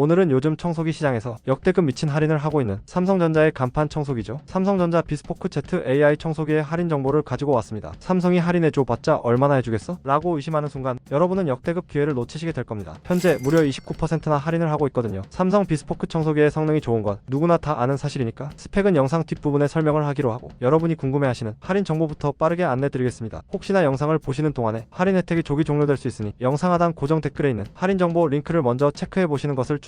오늘은 요즘 청소기 시장에서 역대급 미친 할인을 하고 있는 삼성전자의 간판 청소기죠. 삼성전자 비스포크 Z AI 청소기의 할인 정보를 가지고 왔습니다. 삼성이 할인해줘 봤자 얼마나 해주겠어? 라고 의심하는 순간 여러분은 역대급 기회를 놓치시게 될 겁니다. 현재 무려 29%나 할인을 하고 있거든요. 삼성 비스포크 청소기의 성능이 좋은 건 누구나 다 아는 사실이니까 스펙은 영상 뒷부분에 설명을 하기로 하고 여러분이 궁금해하시는 할인 정보부터 빠르게 안내드리겠습니다. 혹시나 영상을 보시는 동안에 할인 혜택이 조기 종료될 수 있으니 영상 하단 고정 댓글에 있는 할인 정보 링크를 먼저 체크해 보시는 것을 추천드립니다.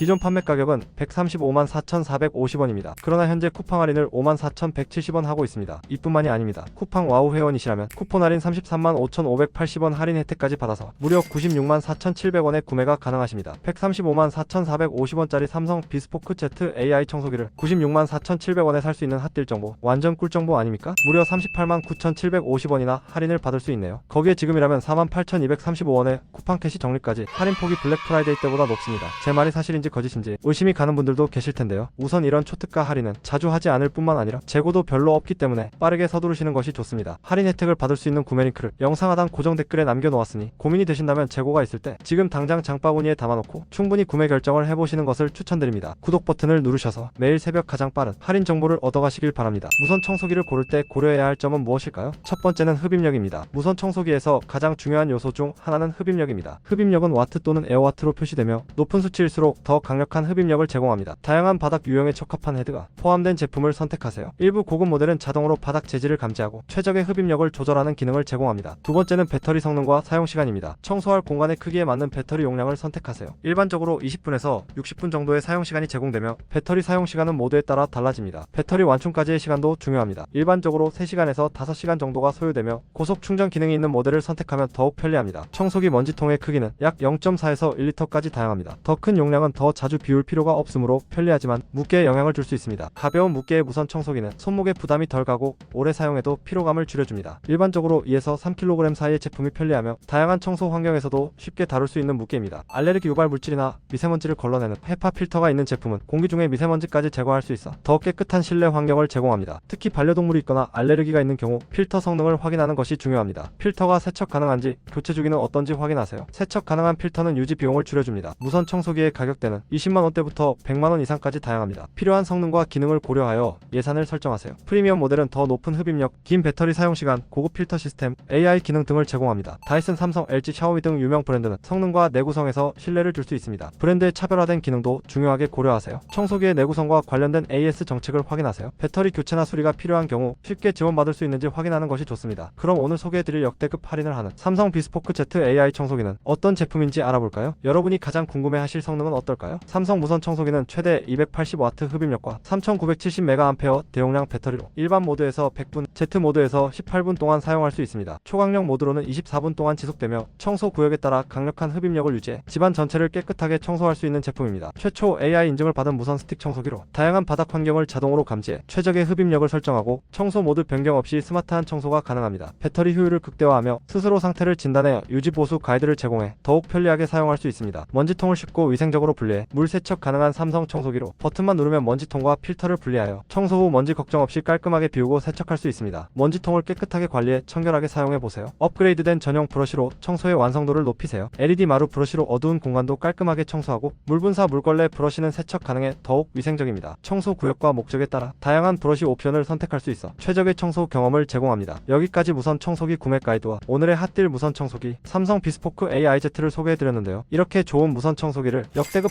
기존 판매 가격은 135만 4,450원입니다. 그러나 현재 쿠팡 할인을 5만 4,170원 하고 있습니다. 이뿐만이 아닙니다. 쿠팡 와우 회원이시라면 쿠폰 할인 33만 5,580원 할인 혜택까지 받아서 무려 96만 4,700원에 구매가 가능하십니다. 135만 4,450원짜리 삼성 비스포크 Z AI 청소기를 96만 4,700원에 살 수 있는 핫딜 정보 완전 꿀 정보 아닙니까? 무려 38만 9,750원이나 할인을 받을 수 있네요. 거기에 지금이라면 4만 8,235원에 쿠팡 캐시 적립까지 할인 폭이 블랙 프라이데이 때보다 높습니다. 제 말이 사실인지 거짓인지 의심이 가는 분들도 계실 텐데요. 우선 이런 초특가 할인은 자주 하지 않을 뿐만 아니라 재고도 별로 없기 때문에 빠르게 서두르시는 것이 좋습니다. 할인 혜택을 받을 수 있는 구매 링크를 영상 하단 고정 댓글에 남겨놓았으니 고민이 되신다면 재고가 있을 때 지금 당장 장바구니에 담아놓고 충분히 구매 결정을 해보시는 것을 추천드립니다. 구독 버튼을 누르셔서 매일 새벽 가장 빠른 할인 정보를 얻어가시길 바랍니다. 무선 청소기를 고를 때 고려해야 할 점은 무엇일까요? 첫 번째는 흡입력입니다. 무선 청소기에서 가장 중요한 요소 중 하나는 흡입력입니다. 흡입력은 와트 또는 에어와트로 표시되며 높은 수치일수록 더 강력한 흡입력을 제공합니다. 다양한 바닥 유형에 적합한 헤드가 포함된 제품을 선택하세요. 일부 고급 모델은 자동으로 바닥 재질을 감지하고 최적의 흡입력을 조절하는 기능을 제공합니다. 두 번째는 배터리 성능과 사용 시간입니다. 청소할 공간의 크기에 맞는 배터리 용량을 선택하세요. 일반적으로 20분에서 60분 정도의 사용 시간이 제공되며 배터리 사용 시간은 모드에 따라 달라집니다. 배터리 완충까지의 시간도 중요합니다. 일반적으로 3시간에서 5시간 정도가 소요되며 고속 충전 기능이 있는 모델을 선택하면 더욱 편리합니다. 청소기 먼지통의 크기는 약 0.4에서 1리터까지 다양합니다. 더 큰 용량은 더 자주 비울 필요가 없으므로 편리하지만 무게에 영향을 줄 수 있습니다. 가벼운 무게의 무선 청소기는 손목에 부담이 덜 가고 오래 사용해도 피로감을 줄여줍니다. 일반적으로 2에서 3kg 사이의 제품이 편리하며 다양한 청소 환경에서도 쉽게 다룰 수 있는 무게입니다. 알레르기 유발 물질이나 미세먼지를 걸러내는 헤파 필터가 있는 제품은 공기 중의 미세먼지까지 제거할 수 있어 더 깨끗한 실내 환경을 제공합니다. 특히 반려동물이 있거나 알레르기가 있는 경우 필터 성능을 확인하는 것이 중요합니다. 필터가 세척 가능한지 교체 주기는 어떤지 확인하세요. 세척 가능한 필터는 유지 비용을 줄여줍니다. 무선 청소기의 가격대는 20만 원대부터 100만 원 이상까지 다양합니다. 필요한 성능과 기능을 고려하여 예산을 설정하세요. 프리미엄 모델은 더 높은 흡입력, 긴 배터리 사용 시간, 고급 필터 시스템, AI 기능 등을 제공합니다. 다이슨, 삼성, LG, 샤오미 등 유명 브랜드는 성능과 내구성에서 신뢰를 줄 수 있습니다. 브랜드의 차별화된 기능도 중요하게 고려하세요. 청소기의 내구성과 관련된 AS 정책을 확인하세요. 배터리 교체나 수리가 필요한 경우 쉽게 지원받을 수 있는지 확인하는 것이 좋습니다. 그럼 오늘 소개해드릴 역대급 할인을 하는 삼성 비스포크 Z AI 청소기는 어떤 제품인지 알아볼까요? 여러분이 가장 궁금해하실 성능은 어떨까요? 삼성 무선 청소기는 최대 280W 흡입력과 3970mAh 대용량 배터리로 일반 모드에서 100분, Z 모드에서 18분 동안 사용할 수 있습니다. 초강력 모드로는 24분 동안 지속되며 청소 구역에 따라 강력한 흡입력을 유지해 집안 전체를 깨끗하게 청소할 수 있는 제품입니다. 최초 AI 인증을 받은 무선 스틱 청소기로 다양한 바닥 환경을 자동으로 감지해 최적의 흡입력을 설정하고 청소 모드 변경 없이 스마트한 청소가 가능합니다. 배터리 효율을 극대화하며 스스로 상태를 진단해 유지 보수 가이드를 제공해 더욱 편리하게 사용할 수 있습니다. 먼지통을 쉽고 위생적으로 분리 해 물 세척 가능한 삼성 청소기로 버튼만 누르면 먼지통과 필터를 분리하여 청소 후 먼지 걱정 없이 깔끔하게 비우고 세척할 수 있습니다. 먼지통을 깨끗하게 관리해 청결하게 사용해 보세요. 업그레이드된 전용 브러쉬로 청소의 완성도를 높이세요. LED 마루 브러쉬로 어두운 공간도 깔끔하게 청소하고 물분사 물걸레 브러쉬는 세척 가능해 더욱 위생적입니다. 청소 구역과 목적에 따라 다양한 브러쉬 옵션을 선택할 수 있어 최적의 청소 경험을 제공합니다. 여기까지 무선 청소기 구매 가이드와 오늘의 핫딜 무선 청소기 삼성 비스포크 AIZ를 소개해드렸는데요. 이렇게 좋은 무선 청소기를 역대급